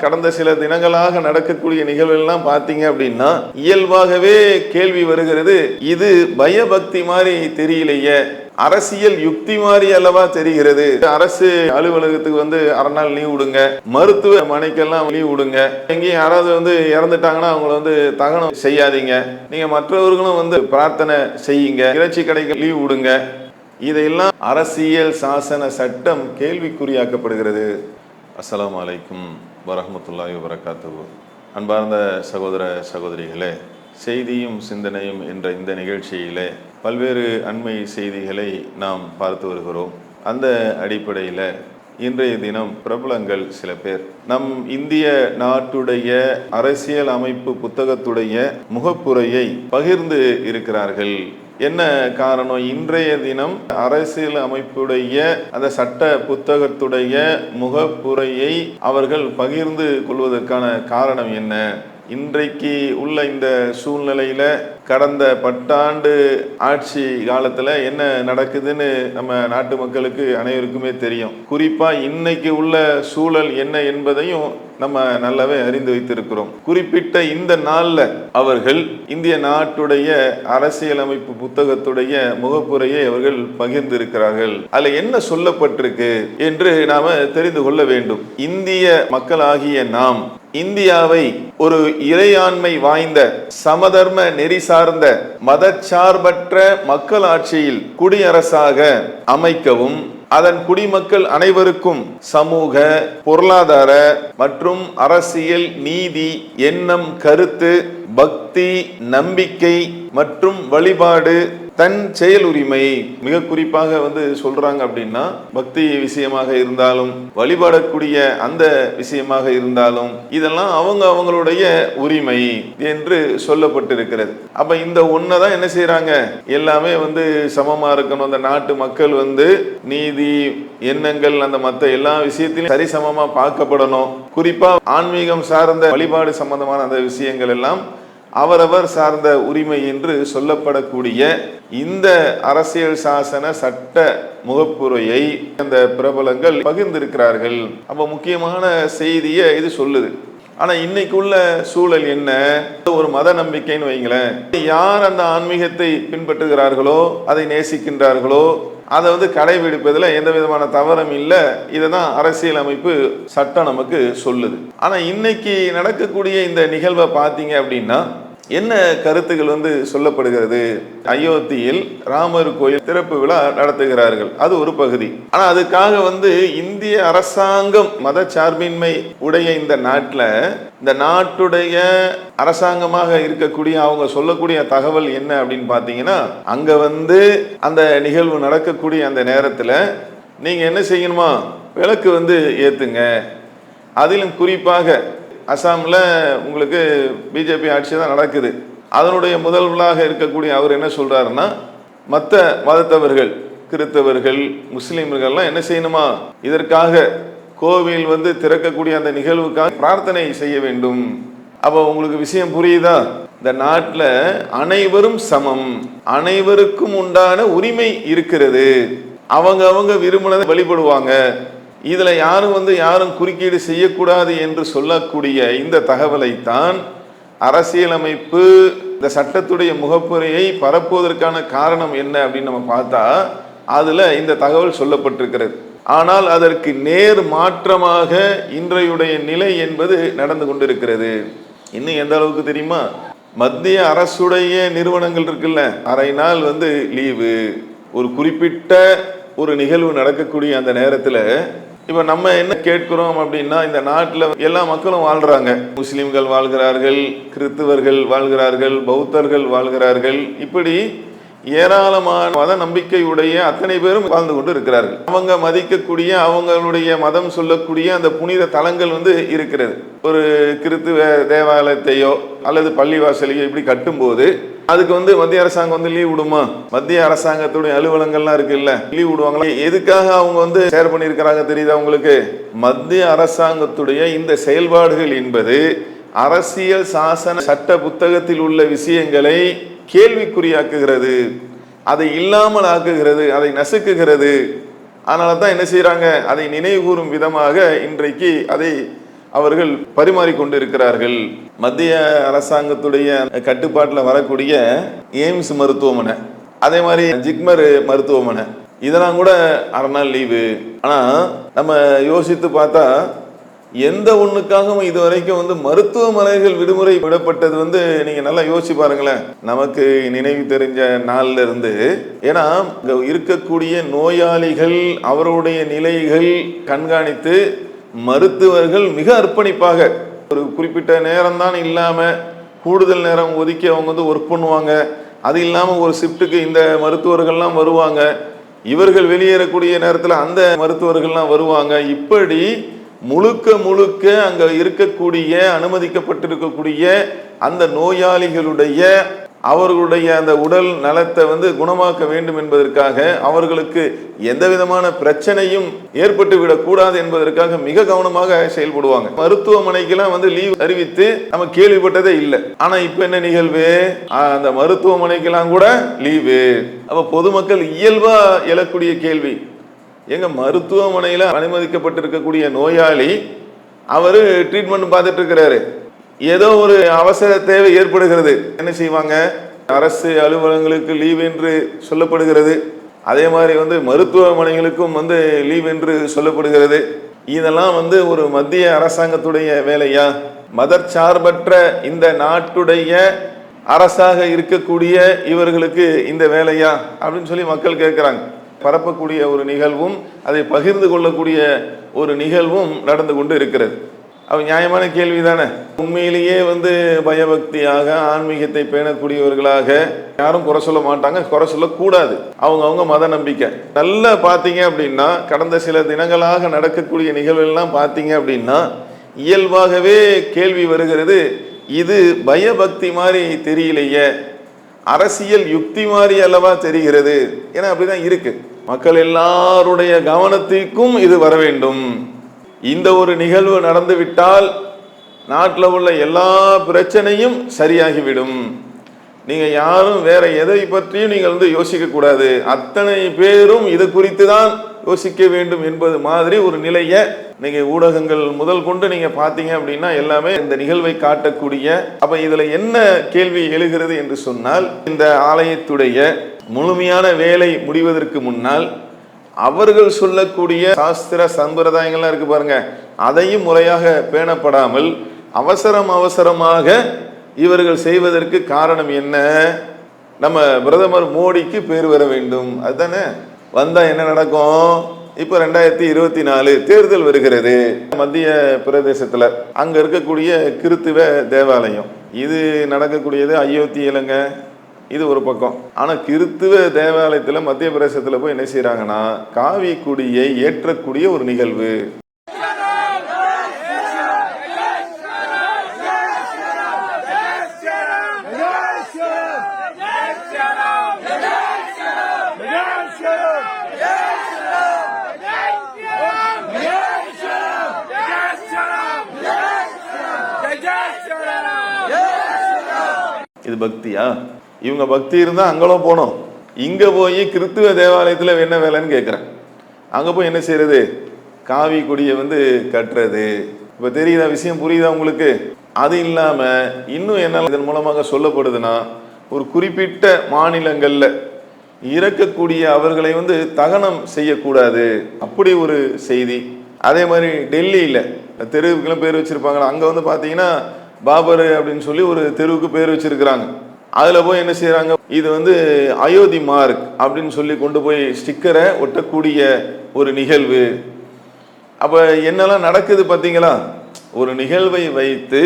கடந்த சில தினங்களாக நடக்கக்கூடிய நிகழ்வுகள்லாம் பார்த்தீங்க அப்படின்னா இயல்பாகவே கேள்வி வருகிறது இது பயபக்தி மாதிரி தெரியலையே அரசியல் யுக்தி மாதிரி அல்லவா தெரிகிறது. அரசு அலுவலகத்துக்கு வந்து அரை நாள் லீவ் விடுங்க மருத்துவ மனைக்கெல்லாம் லீவ் விடுங்க. எங்கேயும் யாராவது வந்து இறந்துட்டாங்கன்னா அவங்கள வந்து தகனம் செய்யாதீங்க. நீங்க மற்றவர்களும் வந்து பிரார்த்தனை செய்யுங்க இறைச்சி கடைக்கு லீவ் விடுங்க. இதையெல்லாம் அரசியல் சாசன சட்டம் கேள்விக்குறியாக்கப்படுகிறது. அஸ்லாம் வலைக்கும் வரஹ்மத்துல்லாஹி வரகாத்துவு அன்பார்ந்த சகோதர சகோதரிகளே செய்தியும் சிந்தனையும் என்ற இந்த நிகழ்ச்சியிலே பல்வேறு அண்மை செய்திகளை நாம் பார்த்து வருகிறோம். அந்த அடிப்படையில் இன்றைய தினம் பிரபலங்கள் சில பேர் நம் இந்திய நாட்டுடைய அரசியல் அமைப்பு புத்தகத்துடைய முகப்புரையை பகிர்ந்து இருக்கிறார்கள் என்ன காரணம்? இன்றைய தினம் அரசியல் அமைப்புடைய அந்த சட்ட புத்தகத்துடைய முகப்புரையை அவர்கள் பகிர்ந்து கொள்வதற்கான காரணம் என்ன? இன்றைக்கு உள்ள இந்த சூழ்நிலையில கடந்த பத்தாண்டு ஆட்சி காலத்துல என்ன நடக்குதுன்னு நம்ம நாட்டு மக்களுக்கு அனைவருக்குமே தெரியும். குறிப்பா இன்னைக்கு உள்ள சூழல் என்ன என்பதையும் நம்ம நல்லாவே அறிந்து வைத்திருக்கிறோம். குறிப்பிட்ட இந்த நாளில் அவர்கள் இந்திய நாட்டுடைய அரசியலமைப்பு புத்தகத்துடைய முகப்புரையை அவர்கள் பகிர்ந்திருக்கிறார்கள். அதில் என்ன சொல்லப்பட்டிருக்கு என்று நாம தெரிந்து கொள்ள வேண்டும். இந்திய மக்களாகிய நாம் இந்தியாவை ஒரு இறையாண்மை வாய்ந்த சமதர்ம நெறி சார்ந்த மதச்சார்பற்ற மக்களாட்சியில் குடியரசாக அமைக்கவும் அதன் குடிமக்கள் அனைவருக்கும் சமூக பொருளாதார மற்றும் அரசியல் நீதி எண்ணம் கருத்து பக்தி நம்பிக்கை மற்றும் வழிபாடு தன் செயல் உரிமை மிக குறிப்பாக வந்து சொல்றாங்க அப்படின்னா பக்தி விஷயமாக இருந்தாலும் வழிபடக்கூடிய அந்த விஷயமாக இருந்தாலும் இதெல்லாம் அவங்க அவங்களுடைய உரிமை என்று சொல்லப்பட்டிருக்கிறது. அப்ப இந்த ஒன்னதான் என்ன செய்யறாங்க எல்லாமே வந்து சமமா இருக்கணும். அந்த நாட்டு மக்கள் வந்து நீதி எண்ணங்கள் அந்த மத்த எல்லா விஷயத்திலும் சரிசமமா பார்க்கப்படணும். குறிப்பா ஆன்மீகம் சார்ந்த வழிபாடு சம்பந்தமான அந்த விஷயங்கள் எல்லாம் அவரவர் சார்ந்த உரிமை என்று சொல்லப்படக்கூடிய இந்த அரசியல் சாசன சட்ட முகப்புரையை அந்த பிரபலங்கள் பகிர்ந்திருக்கிறார்கள். அப்ப முக்கியமான செய்தியை இது சொல்லுது. ஆனா இன்னைக்குள்ள சூழல் என்ன? ஒரு மத நம்பிக்கைன்னு வைங்களேன். யார் அந்த ஆன்மீகத்தை பின்பற்றுகிறார்களோ அதை நேசிக்கின்றார்களோ அதை வந்து கடைபிடிப்பதில் எந்த விதமான தவறும் இல்லை. இதை தான் அரசியல் அமைப்பு சட்டம் நமக்கு சொல்லுது. ஆனால் இன்னைக்கு நடக்கக்கூடிய இந்த நிகழ்வை பார்த்தீங்க அப்படின்னா என்ன கருத்துக்கள் வந்து சொல்லப்படுகிறது? அயோத்தியில் ராமர் கோயில் திறப்பு விழா நடத்துகிறார்கள். அது ஒரு பகுதி. ஆனா அதுக்காக வந்து இந்திய அரசாங்கம் மத சார்பின்மை உடைய இந்த நாட்டில் இந்த நாட்டுடைய அரசாங்கமாக இருக்கக்கூடிய அவங்க சொல்லக்கூடிய தகவல் என்ன அப்படின்னு பார்த்தீங்கன்னா அங்க வந்து அந்த நிகழ்வு நடக்கக்கூடிய அந்த நேரத்தில் நீங்க என்ன செய்யணுமா? விளக்கு வந்து ஏத்துங்க. அதிலும் குறிப்பாக அசாமில் உங்களுக்கு பிஜேபி ஆட்சி தான் நடக்குது. அதனுடைய முதல்வராக இருக்கக்கூடிய அவர் என்ன சொல்கிறாருன்னா மற்ற மதத்தவர்கள் கிறித்தவர்கள் முஸ்லீம்கள்லாம் என்ன செய்யணுமா? இதற்காக கோவில் வந்து திறக்கக்கூடிய அந்த நிகழ்வுக்காக பிரார்த்தனை செய்ய வேண்டும். அப்போ உங்களுக்கு விஷயம் புரியுதா? இந்த நாட்டில் அனைவரும் சமம். அனைவருக்கும் உண்டான உரிமை இருக்கிறது. அவங்க அவங்க விரும்பினதை வழிபடுவாங்க. இதில் யாரும் வந்து யாரும் குறுக்கீடு செய்யக்கூடாது என்று சொல்லக்கூடிய இந்த தகவலை தான் அரசியலமைப்பு இந்த சட்டத்துடைய முகப்புரையை பரப்புவதற்கான காரணம் என்ன அப்படின்னு நம்ம பார்த்தா அதில் இந்த தகவல் சொல்லப்பட்டிருக்கிறது. ஆனால் அதற்கு நேர் மாற்றமாக இன்றையுடைய நிலை என்பது நடந்து கொண்டிருக்கிறது. இன்னும் எந்த அளவுக்கு தெரியுமா? மத்திய அரசுடைய நிறுவனங்கள் இருக்குல்ல அரை நாள் வந்து லீவு. ஒரு குறிப்பிட்ட ஒரு நிகழ்வு நடக்கக்கூடிய அந்த நேரத்தில் இப்போ நம்ம என்ன கேட்கிறோம் அப்படின்னா இந்த நாட்டில் எல்லா மக்களும் வாழ்கிறாங்க முஸ்லீம்கள் வாழ்கிறார்கள் கிறிஸ்துவர்கள் வாழ்கிறார்கள் பௌத்தர்கள் வாழ்கிறார்கள். இப்படி ஏராளமான மத நம்பிக்கையுடைய அத்தனை பேரும் வாழ்ந்து கொண்டு இருக்கிறார்கள். அவங்க மதிக்கக்கூடிய அவங்களுடைய மதம் சொல்லக்கூடிய அந்த புனித தலங்கள் வந்து இருக்கிறது. ஒரு கிறித்துவ தேவாலயத்தையோ அல்லது பள்ளிவாசலையோ இப்படி கட்டும்போது அதுக்கு வந்து மத்திய அரசாங்கம் வந்து லீவ் விடுமா? மத்திய அரசாங்கத்துடைய அலுவலங்கள்லாம் இருக்குல்ல லீவ் விடுவாங்களா? எதுக்காக அவங்க வந்து ஷேர் பண்ணியிருக்கிறாங்க தெரியுது அவங்களுக்கு மத்திய அரசாங்கத்துடைய இந்த செயல்பாடுகள் என்பது அரசியல் சாசன சட்ட புத்தகத்தில் உள்ள விஷயங்களை கேள்விக்குறியாக்குகிறது அதை இல்லாமல் ஆக்குகிறது அதை நசுக்குகிறது. அதனால தான் என்ன செய்கிறாங்க அதை நினைவுகூறும் விதமாக இன்றைக்கு அதை அவர்கள் பரிமாறிக்கொண்டு இருக்கிறார்கள் மத்திய அரசாங்கத்துடைய கட்டுப்பாட்டில் வரக்கூடிய எய்ம்ஸ் மருத்துவமனை அதே மாதிரி ஜிக்மர் மருத்துவமனை இதெல்லாம் கூட அரை நாள் லீவு. ஆனால் நம்ம யோசித்து பார்த்தா எந்த ஒண்ணுக்காகவும் இது வரைக்கும் வந்து மருத்துவமனைகள் விடுமுறை விடப்பட்டது வந்து நீங்க நல்லா யோசிச்சு பாருங்களேன். நமக்கு நினைவு தெரிஞ்ச நாள்ல இருந்து ஏன்னா இருக்கக்கூடிய நோயாளிகள் அவருடைய நிலைகள் கண்காணித்து மருத்துவர்கள் மிக அர்ப்பணிப்பாக. ஒரு குறிப்பிட்ட நேரம் தான் இல்லாம கூடுதல் நேரம் ஒதுக்கி அவங்க வந்து ஒர்க் பண்ணுவாங்க. அது இல்லாம ஒரு ஷிஃப்ட்டுக்கு இந்த மருத்துவர்கள்லாம் வருவாங்க. இவர்கள் வெளியேறக்கூடிய நேரத்தில் அந்த மருத்துவர்கள்லாம் வருவாங்க. இப்படி முழுக்க முழுக்க அங்க இருக்கக்கூடிய அனுமதிக்கப்பட்டிருக்கக்கூடிய அந்த நோயாளிகளுடைய அவர்களுடைய அந்த உடல் நலத்தை வந்து குணமாக்க வேண்டும் என்பதற்காக அவர்களுக்கு எந்த விதமான பிரச்சனையும் ஏற்பட்டு விடக்கூடாது என்பதற்காக மிக கவனமாக செயல்படுவாங்க. மருத்துவமனைக்கெல்லாம் வந்து லீவ் அறிவித்து நம்ம கேள்விப்பட்டதே இல்லை. ஆனா இப்ப என்ன நிகழ்வு? அந்த மருத்துவமனைக்கெல்லாம் கூட லீவு அப்ப பொதுமக்கள் இயல்பா எழக்கூடிய கேள்வி. எங்க மருத்துவமனையில் அனுமதிக்கப்பட்டிருக்கக்கூடிய நோயாளி அவர் ட்ரீட்மெண்ட் பார்த்துட்டு இருக்கிறாரு ஏதோ ஒரு அவசர தேவை ஏற்படுகிறது. என்ன செய்வாங்க? அரசு அலுவலகங்களுக்கு லீவ் என்று சொல்லப்படுகிறது. அதே மாதிரி வந்து மருத்துவமனைகளுக்கும் வந்து லீவ் என்று சொல்லப்படுகிறது. இதெல்லாம் வந்து ஒரு மத்திய அரசாங்கத்துடைய வேலையா? மதச்சார்பற்ற இந்த நாட்டுடைய அரசாக இருக்கக்கூடிய இவர்களுக்கு இந்த வேலையா? அப்படின்னு சொல்லி மக்கள் கேட்குறாங்க. பரப்பக்கூடிய ஒரு நிகழ்வும் அதை பகிர்ந்து கொள்ளக்கூடிய ஒரு நிகழ்வும் நடந்து கொண்டு இருக்கிறது. அவ நியாயமான கேள்வி தானே உண்மையிலேயே வந்து பயபக்தியாக ஆன்மீகத்தை பேணக்கூடியவர்களாக யாரும் குறை சொல்ல மாட்டாங்க குறை சொல்லக்கூடாது. அவங்க அவங்க மத நம்பிக்கை. நல்லா பார்த்தீங்க அப்படின்னா கடந்த சில தினங்களாக நடக்கக்கூடிய நிகழ்வுகள்லாம் பார்த்தீங்க அப்படின்னா இயல்பாகவே கேள்வி வருகிறது இது பயபக்தி மாதிரி தெரியலையே. அரசியல் யுக்தி மாதிரி அல்லவா தெரிகிறது. ஏன்னா அப்படிதான் இருக்குது மக்கள் எல்லாருடைய கவனத்திற்கும் இது வர வேண்டும். இந்த ஒரு நிகழ்வு நடந்துவிட்டால் நாட்டில் உள்ள எல்லா பிரச்சனையும் சரியாகிவிடும். நீங்க யாரும் வேற எதை பற்றியும் நீங்கள் வந்து யோசிக்க கூடாது. அத்தனை பேரும் இது குறித்து தான் யோசிக்க வேண்டும் என்பது மாதிரி ஒரு நிலையை நீங்க ஊடகங்கள் முதல் கொண்டு நீங்க பார்த்தீங்க அப்படின்னா எல்லாமே இந்த நிகழ்வை காட்டக்கூடிய அப்ப இதுல என்ன கேள்வி எழுகிறது என்று சொன்னால் இந்த ஆலயத்துடைய முழுமையான வேலை முடிவதற்கு முன்னால் அவர்கள் சொல்லக்கூடிய சாஸ்திர சம்பிரதாயங்கள்லாம் இருக்கு பாருங்க. அதையும் முறையாக பேணப்படாமல் அவசரம் அவசரமாக இவர்கள் செய்வதற்கு காரணம் என்ன? நம்ம பிரதமர் மோடிக்கு பேர் வர வேண்டும். அதுதானே? வந்தா என்ன நடக்கும்? இப்போ ரெண்டாயிரத்தி இருபத்தி நாலு தேர்தல் வருகிறது. மத்திய பிரதேசத்துல அங்க இருக்கக்கூடிய கிறித்துவ தேவாலயம். இது நடக்கக்கூடியது அயோத்தி இலங்கை இது ஒரு பக்கம். ஆனா கிறித்துவ தேவாலயத்துல மத்திய பிரதேசத்துல போய் என்ன செய்யறாங்கன்னா காவி குடியை ஏற்றக்கூடிய ஒரு நிகழ்வு. இது பக்தியா? இவங்க பக்தி இருந்தால் அங்கெல்லாம் போனோம் இங்கே போய் கிறித்துவ தேவாலயத்தில் என்ன வேலைன்னு கேட்குறேன் அங்கே போய் என்ன செய்யறது காவி கொடியை வந்து கட்டுறது. இப்போ தெரியுதா விஷயம்? புரியுதா உங்களுக்கு? அது இல்லாமல் இன்னும் என்ன இதன் மூலமாக சொல்லப்படுதுன்னா ஒரு குறிப்பிட்ட மாநிலங்களில் இறக்கக்கூடிய அவர்களை வந்து தகனம் செய்யக்கூடாது. அப்படி ஒரு செய்தி. அதே மாதிரி டெல்லியில் தெருவுக்குலாம் பேர் வச்சுருப்பாங்களா? அங்கே வந்து பார்த்தீங்கன்னா பாபர் அப்படின்னு சொல்லி ஒரு தெருவுக்கு பேர் வச்சுருக்கிறாங்க. அதில் போய் என்ன செய்கிறாங்க இது வந்து அயோத்தி மார்க் அப்படின்னு சொல்லி கொண்டு போய் ஸ்டிக்கரை ஒட்டக்கூடிய ஒரு நிகழ்வு. அப்போ என்னெல்லாம் நடக்குது பார்த்தீங்களா ஒரு நிகழ்வை வைத்து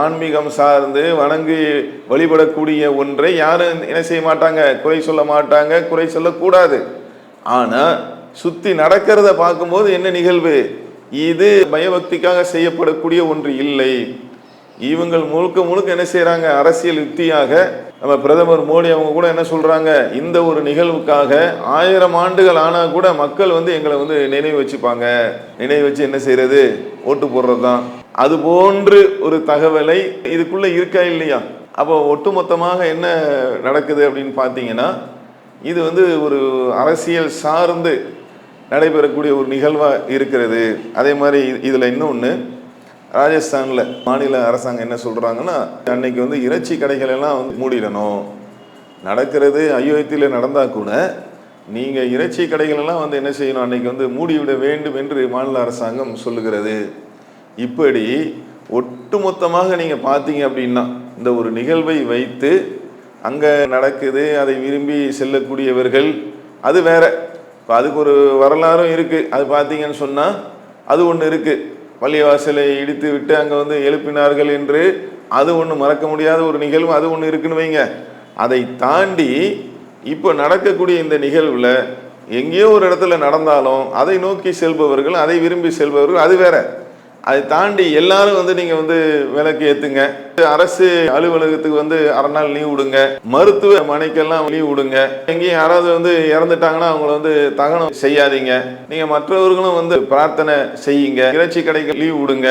ஆன்மீகம் சார்ந்து வணங்கி வழிபடக்கூடிய ஒன்றை யாரும் என்ன செய்ய மாட்டாங்க? குறை சொல்ல மாட்டாங்க குறை சொல்லக்கூடாது. ஆனால் சுற்றி நடக்கிறத பார்க்கும்போது என்ன நிகழ்வு? இது பயபக்திக்காக செய்யப்படக்கூடிய ஒன்று இல்லை. இவங்கள் முழுக்க முழுக்க என்ன செய்கிறாங்க அரசியல் யுக்தியாக நம்ம பிரதமர் மோடி அவங்க கூட என்ன சொல்றாங்க? இந்த ஒரு நிகழ்வுக்காக ஆயிரம் ஆண்டுகள் ஆனா கூட மக்கள் வந்து எங்களை வந்து நினைவு வச்சுப்பாங்க. நினைவு வச்சு என்ன செய்யறது ஓட்டு போடுறது தான் அது போன்று ஒரு தகவலை இதுக்குள்ள இருக்கா இல்லையா? அப்போ ஒட்டுமொத்தமாக என்ன நடக்குது அப்படின்னு பார்த்தீங்கன்னா இது வந்து ஒரு அரசியல் சார்ந்து நடைபெறக்கூடிய ஒரு நிகழ்வா இருக்கிறது. அதே மாதிரி இதுல இன்னொன்று ராஜஸ்தானில் மாநில அரசாங்கம் என்ன சொல்கிறாங்கன்னா அன்னைக்கு வந்து இறைச்சி கடைகள் எல்லாம் வந்து மூடிடணும். நடக்கிறது அயோத்தியில் நடந்தால் கூட நீங்கள் இறைச்சி கடைகள் எல்லாம் வந்து என்ன செய்யணும்? அன்னைக்கு வந்து மூடிவிட வேண்டும் என்று மாநில அரசாங்கம் சொல்லுகிறது. இப்படி ஒட்டுமொத்தமாக நீங்கள் பார்த்தீங்க அப்படின்னா இந்த ஒரு நிகழ்வை வைத்து அங்கே நடக்குது அதை விரும்பி செல்லக்கூடியவர்கள் அது வேற. இப்போ அதுக்கு ஒரு வரலாறும் இருக்குது அது பார்த்தீங்கன்னு சொன்னால் அது ஒன்று இருக்குது பள்ளிவாசலை இடித்து விட்டு அங்கே வந்து எழுப்பினார்கள் என்று அது ஒன்று மறக்க முடியாத ஒரு நிகழ்வு அது ஒன்று இருக்குன்னு வைங்க. அதை தாண்டி இப்போ நடக்கக்கூடிய இந்த நிகழ்வில் எங்கேயோ ஒரு இடத்துல நடந்தாலும் அதை நோக்கி செல்பவர்கள் அதை விரும்பி செல்பவர்கள் அது வேற. அதை தாண்டி எல்லாரும் வந்து நீங்க வந்து விலக்கு ஏத்துங்க. அரசு அலுவலகத்துக்கு வந்து அரை நாள் லீவ் விடுங்க. மருத்துவ மனைக்கெல்லாம் லீவ் விடுங்க. எங்கேயும் யாராவது வந்து இறந்துட்டாங்கன்னா அவங்கள வந்து தகனம் செய்யாதீங்க. நீங்க மற்றவர்களும் வந்து பிரார்த்தனை செய்யுங்க. இறைச்சி கடைக்கு லீவ் விடுங்க.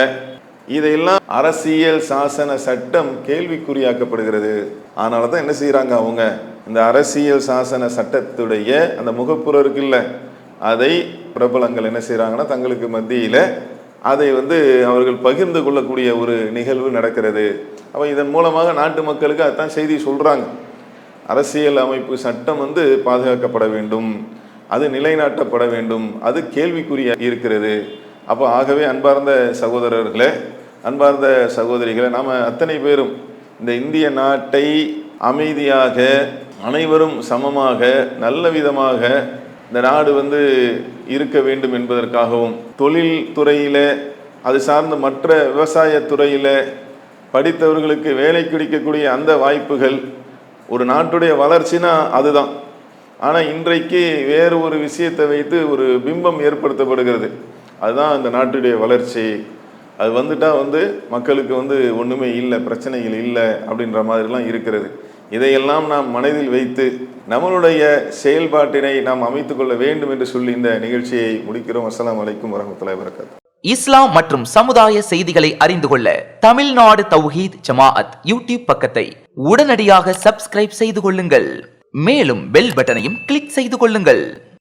இதையெல்லாம் அரசியல் சாசன சட்டம் கேள்விக்குறியாக்கப்படுகிறது. அதனால தான் என்ன செய்யறாங்க அவங்க? இந்த அரசியல் சாசன சட்டத்துடைய அந்த முகப்புற இருக்குல்ல அதை பிரபலங்கள் என்ன செய்கிறாங்கன்னா தங்களுக்கு மத்தியில் அதை வந்து அவர்கள் பகிர்ந்து கொள்ளக்கூடிய ஒரு நிகழ்வு நடக்கிறது. அப்போ இதன் மூலமாக நாட்டு மக்களுக்கு அதான் செய்தி சொல்கிறாங்க அரசியல் அமைப்பு சட்டம் வந்து பாதுகாக்கப்பட வேண்டும். அது நிலைநாட்டப்பட வேண்டும். அது கேள்விக்குறியா இருக்கிறது. அப்போ ஆகவே அன்பார்ந்த சகோதரர்களே அன்பார்ந்த சகோதரிகளை நாம் அத்தனை பேரும் இந்த இந்திய நாட்டை அமைதியாக அனைவரும் சமமாக நல்ல விதமாக இந்த நாடு வந்து இருக்க வேண்டும் என்பதற்காகவும் தொழில் துறையில் அது சார்ந்த மற்ற விவசாய துறையில் படித்தவர்களுக்கு வேலை கிடைக்கக்கூடிய அந்த வாய்ப்புகள் ஒரு நாட்டுடைய வளர்ச்சினா அதுதான். ஆனால் இன்றைக்கு வேறு ஒரு விஷயத்தை வைத்து ஒரு பிம்பம் ஏற்படுத்தப்படுகிறது. அதுதான் இந்த நாட்டுடைய வளர்ச்சி. அது வந்துட்டால் வந்து மக்களுக்கு வந்து ஒன்றுமே இல்லை பிரச்சனைகள் இல்லை அப்படின்ற மாதிரிலாம் இருக்கிறது. இதையெல்லாம் நாம் மனதில் வைத்து நம்மளுடைய செயல்பாட்டினை நாம் அமைத்துக் கொள்ள வேண்டும் என்று சொல்லி இந்த நிகழ்ச்சியை முடிக்கிறோம். அஸ்லாம் அலைக்கும் வரமத்துல்லாஹி வரகாத்து இஸ்லாம் மற்றும் சமுதாய செய்திகளை அறிந்து கொள்ள தமிழ்நாடு தௌஹீத் ஜமாஅத் யூடியூப் பக்கத்தை உடனடியாக சப்ஸ்கிரைப் செய்து கொள்ளுங்கள். மேலும் பெல் பட்டனையும் கிளிக் செய்து கொள்ளுங்கள்.